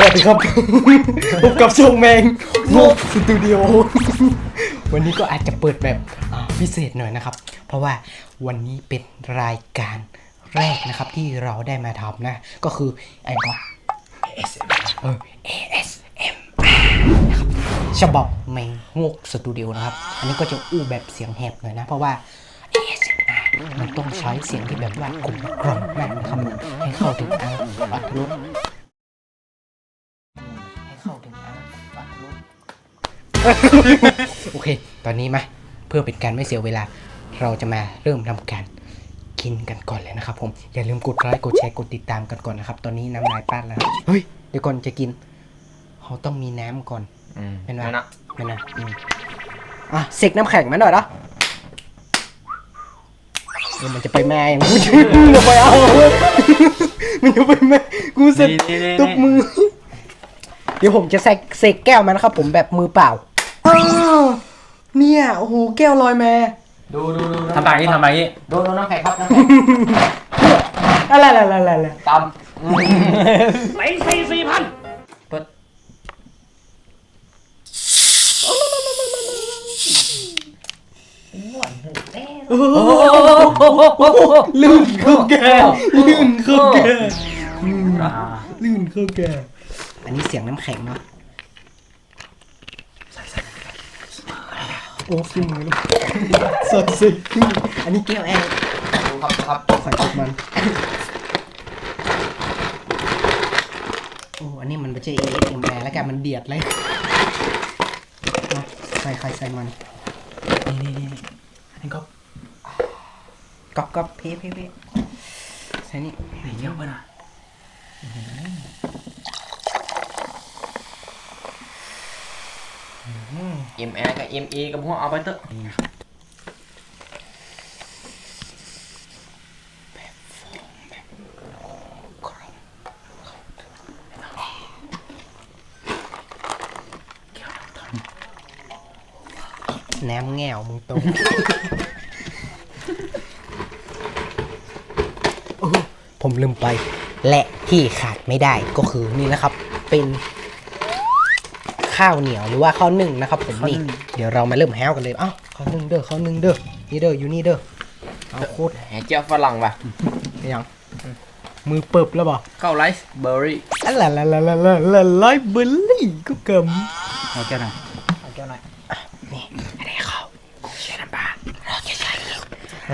สวัสดีครับ พบกับช่องแมงงกสตูดิโอ วันนี้ก็อาจจะเปิดแบบพิเศษหน่อยนะครับ เพราะว่าวันนี้เป็นรายการแรกนะครับที่เราได้มาทำนะ ก็คือไอ้ก็ ASMR เออ ASMR นะครับฉบับแมงงกสตูดิโอนะครับ อันนี้ก็จะอู้แบบเสียงแหบหน่อยนะ เพราะว่า ASMR มันต้องใช้เสียงที่แบบว่ากลมกล่อมมากนะครับให้เข้าถึงอัตรส โอเค ตอนนี้มาเพื่อเป็นการไม่เสียเวลา เราจะมาเริ่มทำการกินกันก่อนเลยนะครับ ผม อย่าลืมกดไลค์ กดแชร์ กดติดตามกันก่อนนะครับ ตอนนี้น้ำลายป้าดแล้วครับเฮ้ย เดี๋ยวก่อนจะกิน เขาต้องมีน้ำก่อน อืมเป็นไง นั่นนะนั่นนะอืมอะเสกน้ำแข็งมาหน่อยนะเดี๋ยวมันจะไปแม่อย่างกูจะไปเอา มันจะไปแม่กูเสร็จนี่นี่ตุบมือ เดี๋ยวผมจะใส่เสกแก้วมานะครับผมแบบมือเปล่า อ้าวเนี่ยโอ้โหแก้วลอยมาดูดูดูทำแบบนี้ทำแบบนี้โดนน้ำแข็งครับน้ำแข็งอะไรอะไรอะไรอะไรตไหนสี่สี่พันำเปิดลื่นเข้าแก้วลื่นเข้าแก้วอืมอ่าลื่นเข้าแก้วอันนี้เสียงน้ำแข็งเนาะ โอ้ฟิ้มือเลยสดสิอันนี้แก้วแอร์ดูครับครับใส่กับมัน โอ้ อันนี้มันไม่ใช่ ASMR แล้วกันมันเดียดเลยมาใส่ใครใส่มัน นี่นี่นี่อันนี้ก็ก๊อบก๊อบเพเพเพใส่นี่นี่เยอะไปนะเอ็ม แอร์กับเอ็มเอกับพวกเอาไปเถอะแหนมแง่วมึงตรงผมลืมไป และที่ขาดไม่ได้ก็คือนี่นะครับ เป็น ข้าวเหนียวหรือว่าข้าวนึ่งนะครับผมนี่ เดี๋ยวเรามาเริ่มแฮวกันเลยเอ้าข้าวนึ่งเด้อข้าวนึ่งเด้อนี่เด้ออยู่นี่เด้อเอาโคตรแหเจ้าฝรั่งป่ะยังมือเปิบแล้วบ่เข้าไลฟ์เบอร์รี่อะละละละละละละไลฟ์เบอร์รี่ก็กำเอาแก้วหน่อยเอาแก้วหน่อยนี่อันนี้เขาเชื่อน้ำปลาเราจะใช้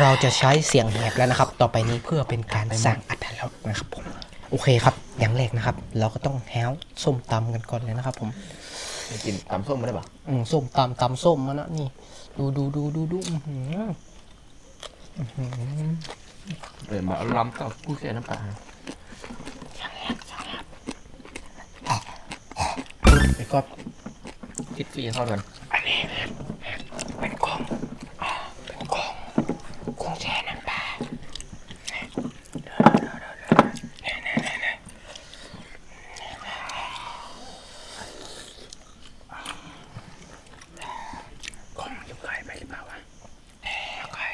เราจะใช้เสียงแหบแล้วนะครับ ต่อไปนี้เพื่อเป็นการสร้างอัตลักษณ์นะครับผมโอเคครับอย่างแรกนะครับ เราก็ต้องแฮวส้มตำกันก่อนเลยนะครับผม กินตำส้มมาได้ป่ะอืมส้มตำตำส้มมานะนี่ ดูดูดูดูดูอื้อหือเออมาล้ำกับกูเสียน้ำปลาแล้วก็คิดฟรีเข้ากันเป็นกล่องอ่าเป็นกล่องกุ้งแช่น้ำปลากล่องยุบไข่ไปหรือเปล่าวะยุบไข่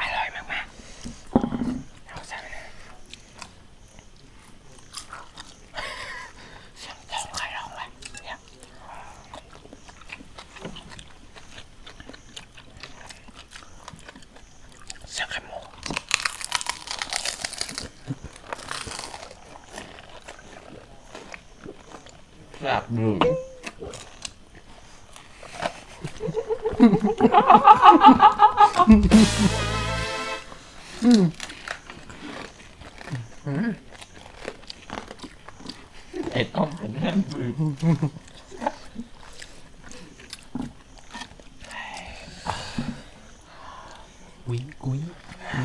อร่อยมากๆเอาซะนะเสียงเต่าไข่ร้องวะเนี่ย เสียงไข่มุก แบบดูไอ้ต้อมเป็นแม่มือกุ้ยกุ้ยไม่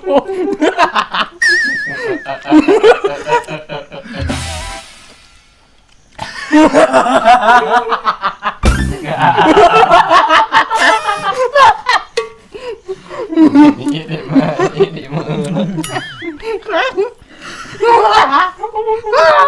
Ah!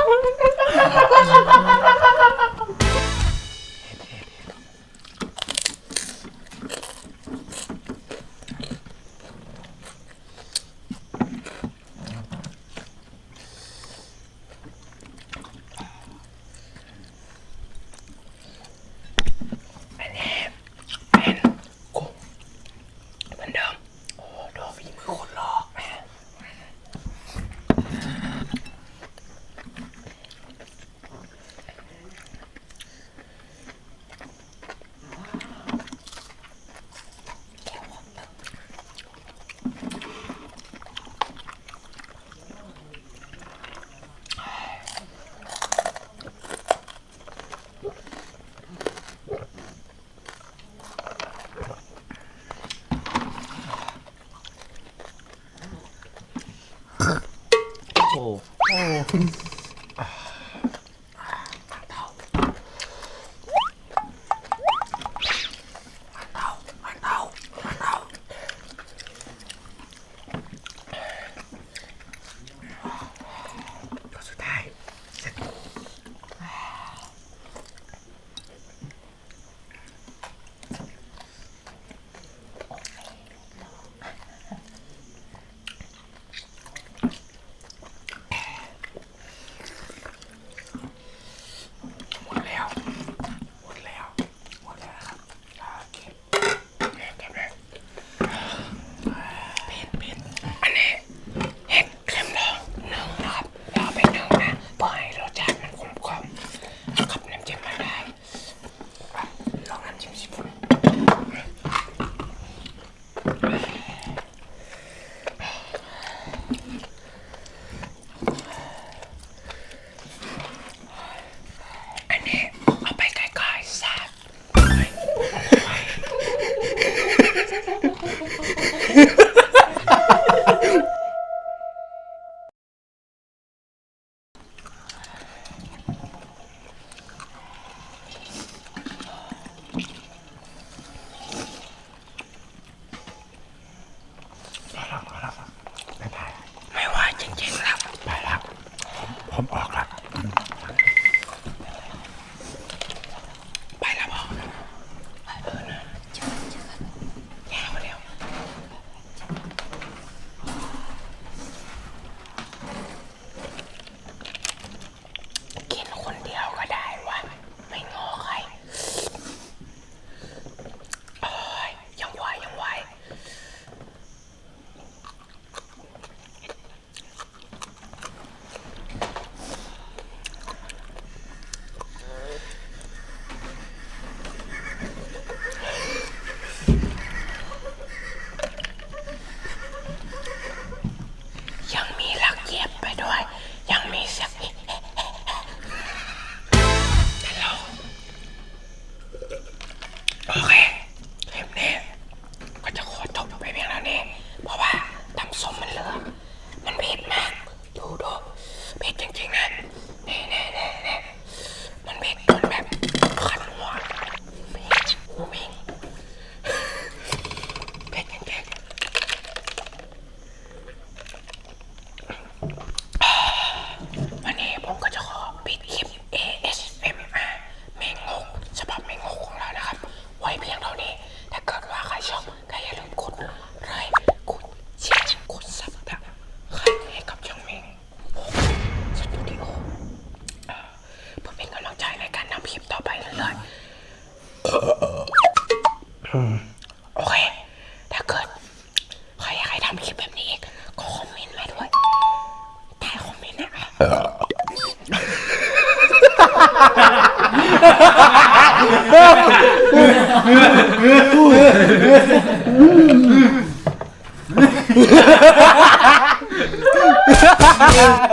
ช่องก็อย่าลืมกดไค์กดแชร์กดบแบบใครให้กับช่งเมงสตูดิโอเพื่อนกำลังใจในการทำคลิปต่อไปเลยโอเค ถ้าเกิดใครให้ทำคลิปแบบนี้อีกก็คอมเมนต์มาด้วยใต้คอมเมนต์นะ Ha ha ha ha!